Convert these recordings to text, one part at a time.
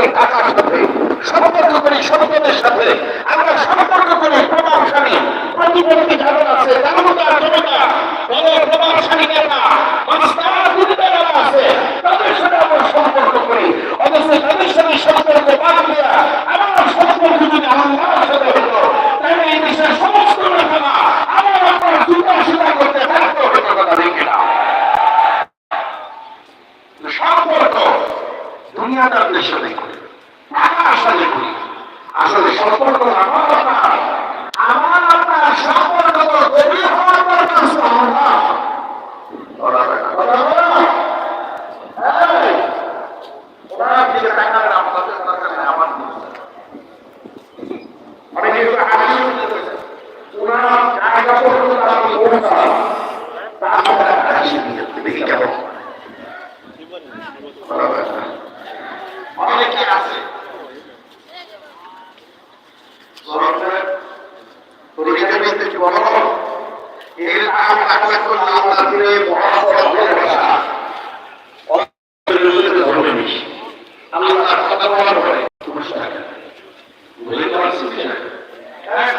করি টাকার সাথে সম্পর্ক করি সম্পদের সাথে। আমরা সম্পর্ক করি, প্রভাবশালী। প্রতিপক্ষী যারা আছে, তার মতো জনতা। দলের প্রভাবশালী নেতা মাস্টার দুর্নীতি যারা আছে তাদের সাথে আমরা সম্পর্ক করি অথচ তাদের সাথে সম্পর্ক বাদ দেওয়া আমার সম্পর্ক যদি আল্লাহর সাথে হতো তাহলে এই দেশের সমস্ত নেতারা আমার আপনার জুতা সুতা করতে ব্যর্থ হতো কথা দেখে না সম্পর্ক দুনিয়াদারদের সাথে করি টাকার সাথে করি আসলে সম্পর্ক আমার আপনার আমার আপনার সম্পর্ক তো গভীর হওয়ার দরকার ছিল আমার। ওরা বেটা, ওরা বেটা। এই, ওরা দিকে তাকাবে, আপনাদের দরকার নেই, আমার দিকে। অনেকে একটু হাসি দিতেছে। ওনার জায়গা পর্যন্ত আপনি পৌঁছান। তারপরে হাসি দিয়ে দেখি কেমন অনেকে আছে সরকারের পরিবারের মধ্যে বড় এর নাম টাকা করলে আল্লাহ দিলে বড় বড় ভালোবাসা ধর্মে বেশি আল্লাহ কথা বলার পরে তুমি টাকা বুঝতে পারছি না হ্যাঁ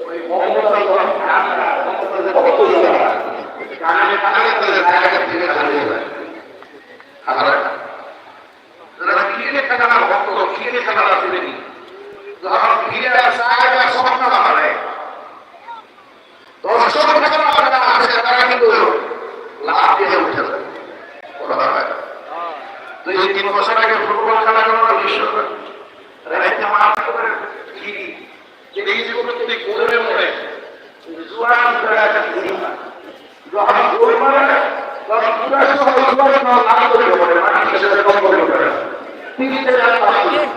ওই মমতা যখন ঠান্ডা মমতা যে কত জায়গা কানে কানে তাদের জায়গা থেকে হারিয়ে যায় আর যারা ক্রিকেট খেলার ভক্ত ক্রিকেট খেলার শুনেনি যখন ফিরে আসে স্বপ্ন হারে দর্শক যারা আছে তারা কিন্তু লাভ দিয়ে উঠে যায়। হয়। দুই তিন বছর আগে ফুটবল খেলা করার বিশ্বকাপ রাইতে মাঠ করে ফিরি এই যে প্রত্যেক গোলে মরে জোয়ান ধরে একটা ফিরি যখন গোল মারে, তখন পুরা সহ জোয়ান লাভ করে পড়ে, মাটির সাথে কম্বল করে ফিরিতে যায় ফুটবল খেলা করে নিয়ে একটা ভুল নেওয়ার সময়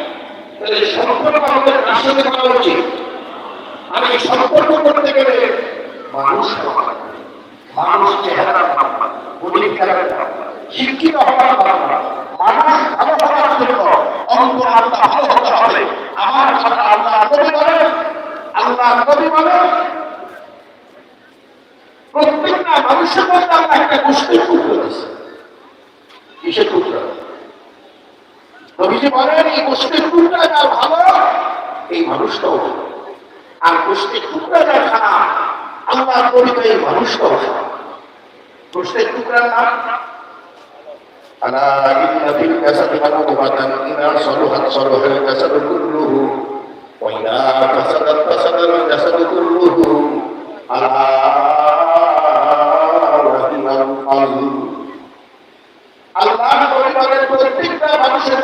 তাহলে সম্পর্ক আমাদের সাথে করা উচিত। আমি সম্পর্ক করতে গেলে মানুষ। মানুষ চেহারা ভাবনা শিক্ষিত হওয়ার ভাবনা, মানুষ ভালো হওয়ার জন্য আল্লাহ ভালো হতে হবে। আমার কথা আল্লাহ আল্লাহ প্রত্যেকটা মানুষের মধ্যে আল্লাহ একটা গোষ্ঠীর টুকরো দিয়েছে কিসের নবীজি বলেন এই গোষ্ঠীর টুকরা যা ভালো এই মানুষটাও ভালো আর গোষ্ঠীর টুকরা যা খারাপ আল্লাহ কবিতা এই মানুষটাও খারাপ গোষ্ঠীর টুকরার নাম ألا إن في الجسد مضغة إذا صلحت صلح الجسد كله وإذا فسدت فسد الجسد كله ألا আল্লাহ পরিবারের প্রত্যেকটা মানুষের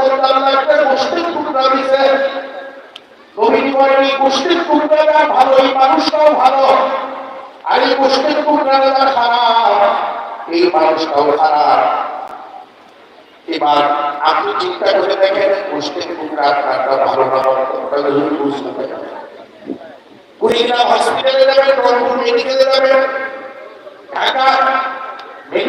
টুকরাটা ভালো, এই খারাপ এবার আপনি চিন্তা করে দেখেন, গোষ্ঠীর টুকরা ভালো না বুঝতে পারেন। কুড়িগ্রাম হসপিটালে যাবেন, রংপুর মেডিকেলে যাবেন। ঢাকা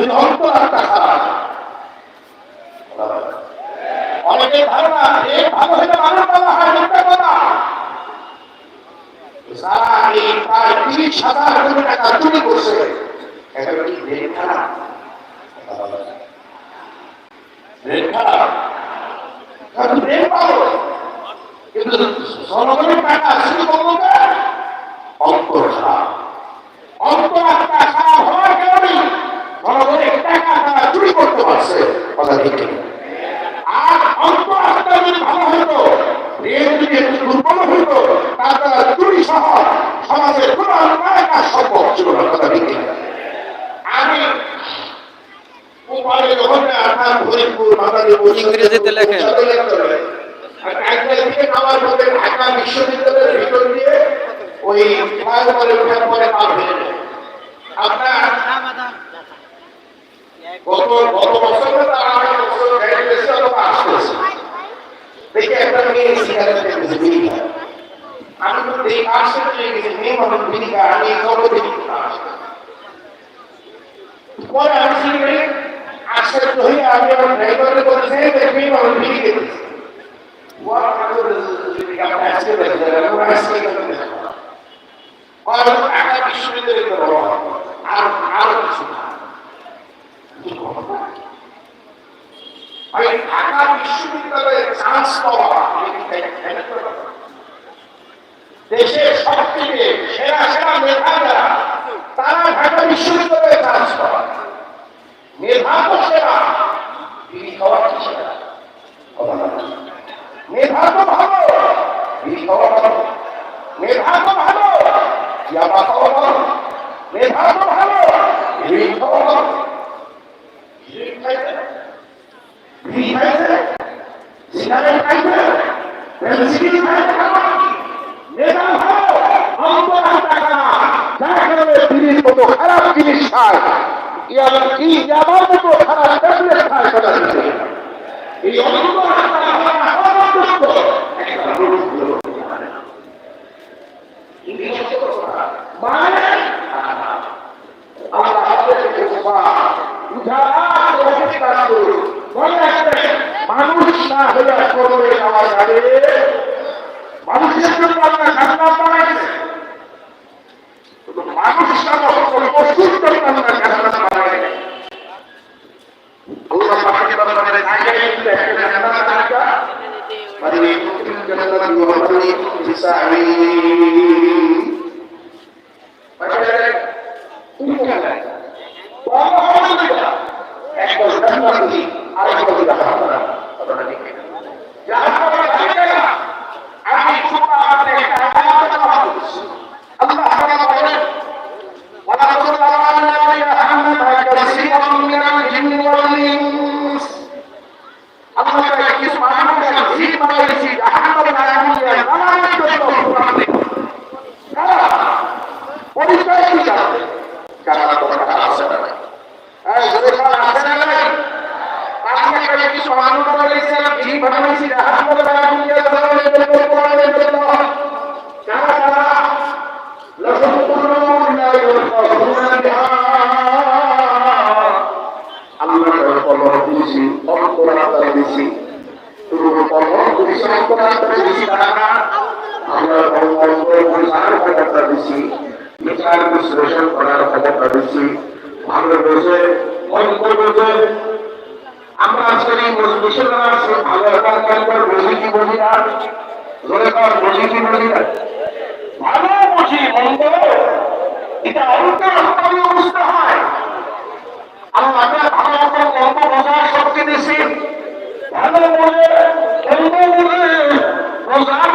যদি অন্তরাত্মা খারাপ অনেকের ধারণা এই ভালো হলে মানুষ বলা হয় মিথ্যা কথা সারা কিন্তু জনগণের না সমাজের কোনো অন্যায় কাজ সম্ভব ছিল না কথা ঠিক কিনা? আমি উপরে যখন আপনার ফরিদপুর মাদারী ইংরেজিতে লেখেন। আর টাইটেল থেকে নামার পরে ঢাকা বিশ্ববিদ্যালয়ের ভিতর দিয়ে ওই ফ্লাইওভারে ওঠার পরে পার হয়ে যায় আমি তো দেখি আসতে চলে গেছি মেয়ে মানুষ বিড়ি আমি এই খবর দেখি পরে আমি সিগারেট আশ্চর্য হয়ে আমি আমার ড্রাইভারকে বলেছি "এই দেখ, মেয়ে বিড়ি খেতেছে ওরা আমাকে বলেছে, "আপনি আজকে দেখলেন, আমরা আজকে দেখলেন।" আর ঢাকা বিশ্ববিদ্যালয়ে বড়। আর আরও কিছু না। ওই ঢাকা বিশ্ববিদ্যালয়ে চান্স পাওয়া। দেশের ভালো মেধা তো ভালো ইয়াবা খাওয়া ভালো মেধা তো ভালো বিড়ি খাওয়া ভালো বিড়ি খাইতে বিড়ি খাইতে সিগারেট খাইতে পেন্সিল খাইতে খাওয়া মেধা ভালো অন্তর টাকা যার কারণে বিড়ির মতো খারাপ জিনিস খায়। ইয়াবার মতো খারাপ টাকা অনন্ত একটা রোগ হলো মানে আমরা আপনাদেরকে ক্ষমা উদারা প্রতিকার করুন মনে রাখবেন মানুষ না কবরে যাওয়া যাবে। মানুষের জন্য আমরা জান্নাত বানাইছে শুধু মানুষ না, সকল পশুর জন্য আমরা জান্নাত বানাইছে আল্লাহ পাকের দরবারে আগে একটা জান্নাত আছে মানে মুসলিম জান্নাত ওয়াহদানি বিসাহি পরিচয় কি জানবে কারণ কথা আছে না এই যদি কাল আসে না নাই আপনি একটা কিছু মানুষ বলেছেন জি বানাইছি রাহাত বলে দুনিয়া ধরে বলতে কোরআনে বলতে কারা কারা লহুম কুলুবুন লা ইয়াফকাহুনা বিহা আল্লাহ কলম দিয়েছি অন্তরাত্মা দিয়েছি শুধু কলম দিয়েছি অন্তরাত্মা দিয়েছি তারা না আমরা অন্তর বুঝার ক্ষমতা দিয়েছি বিচার বিশ্লেষণ করার ক্ষমতা দিয়েছি ভালোবেসে অন্ত বোঝে আমরা আজকের এই মুসলমানরা আছে ভালো একটা কাজ করে বুঝি কি বুঝি না ধরে কর বুঝি ভালো বুঝি মন্দ এটা অন্তর হতামি অবস্থা হয়। আমরা আপনার ভালো মন্দ শক্তি দিছি। ভালো বলে মন্দ বলে বোঝার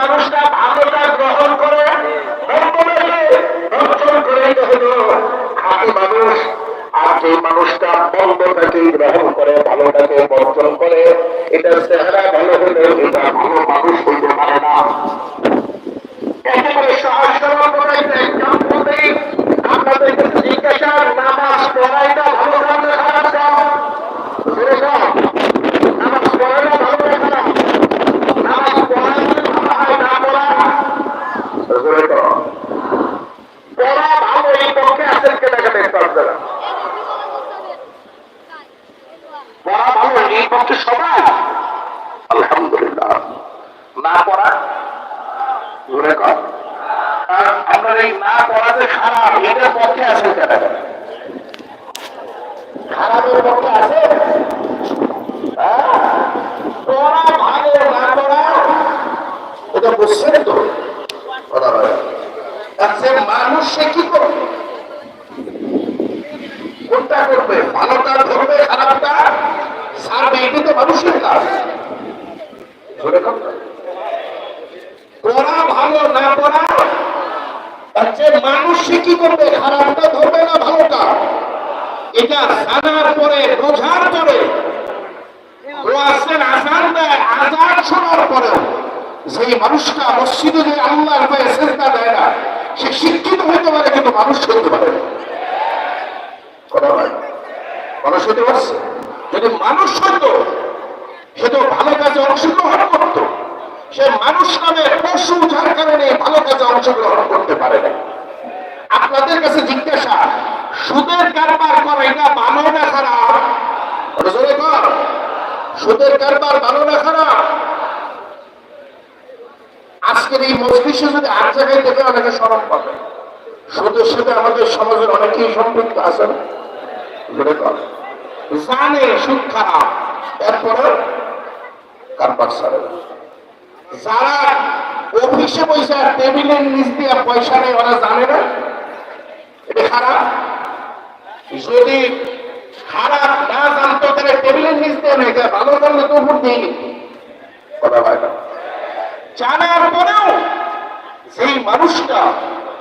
মানুষটা ভালোটা গ্রহণ করে মন্দটাকে বর্জন করে এটা হলো মানুষ। যে মানুষটা মন্দটাকে গ্রহণ করে, ভালোটাকে বর্জন করে। এটা চেহারা ভালো হলে এটা ভালো মানুষ হইতে পারে না। একেবারে সহজ সরল example দেই। আপনাদের কাছে জিজ্ঞাসা নামাজ পড়াইটা ভালো কাজ না খারাপ কাজ? জোরে কর। নামাজ পড়াইটা ভালো না খারাপ? নামাজ পড়াইলে ভালো হয় না পড়া? জোরে কর। পড়া ভালো এই পক্ষে আছেন কেনা কেনা একটু আপনারা? পড়া ভালো এই পক্ষে সবাই আলহামদুলিল্লাহ। না পড়া? জোরে কর। আপনার এই না খারাপ আছে খারাপের আছে? হ্যাঁ? পড়া ভালো বুঝছেন তো? মানুষ সে কি করবে কোনটা করবে ভালোটা ধরবে খারাপটা ছাড়বে এটা তো মানুষের কাজ ধরে করবে পড়া ভালো না পড়া মানুষ সে কি করবে? খারাপটা ধরবে না ভালোটা এটা জানার পরে বোঝার পরে। ওয়াজের আজান দেয় শোনার পরে মানুষটা মসজিদে যে দেয় না, সে শিক্ষিত হতে পারে, কিন্তু মানুষ হতে পারে। মানুষ হতে পারছে? যদি মানুষ হতো সে তো ভালো কাজে অংশগ্রহণ করতো। সে মানুষ নামে পশু যার কারণে ভালো কাজে অংশগ্রহণ করতে পারে না। আপনাদের কাছে জিজ্ঞাসা, সুদের কারবার করা এটা ভালো না খারাপ? সুদের কারবার ভালো না খারাপ? আজকের এই মজলিসে যদি আর জায়গায় দেখে অনেকে সরম পাবে। সুদের সাথে আমাদের সমাজের অনেকেই সম্পৃক্ত আছে না? জোরে কর। জানে সুদ খারাপ। এরপরে কারবার সারে। যারা অফিসে পয়সা টেবিলের নিচ দিয়ে পয়সা নেই ওরা জানে না? যদি খারাপ না জানতো, তাহলে টেবিলের নিচ দিয়ে ভালো জানলে তো উপর দিয়ে জানার পরেও সেই মানুষটা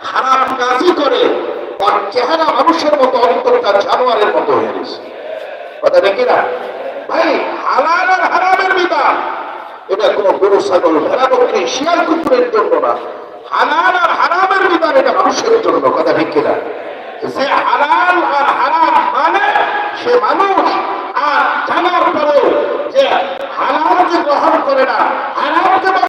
খারাপ কাজই করে, তার চেহারা মানুষের মতো, অন্তরটা জানোয়ারের মতো হয়ে গেছে। কথা দেখি না ভাই, হালাল আর হারামের বিধান। এটা কোনো গরু, ছাগল, ভেড়া, বকরি, শিয়াল, কুকুরের জন্য না। হালাল আর হারামের বিধান এটা মানুষের জন্য, কথা ঠিক কিনা? যে হালাল আর হারাম মানে সে মানুষ আর জানার পরে যে হালালকে গ্রহণ করে না, হারামকে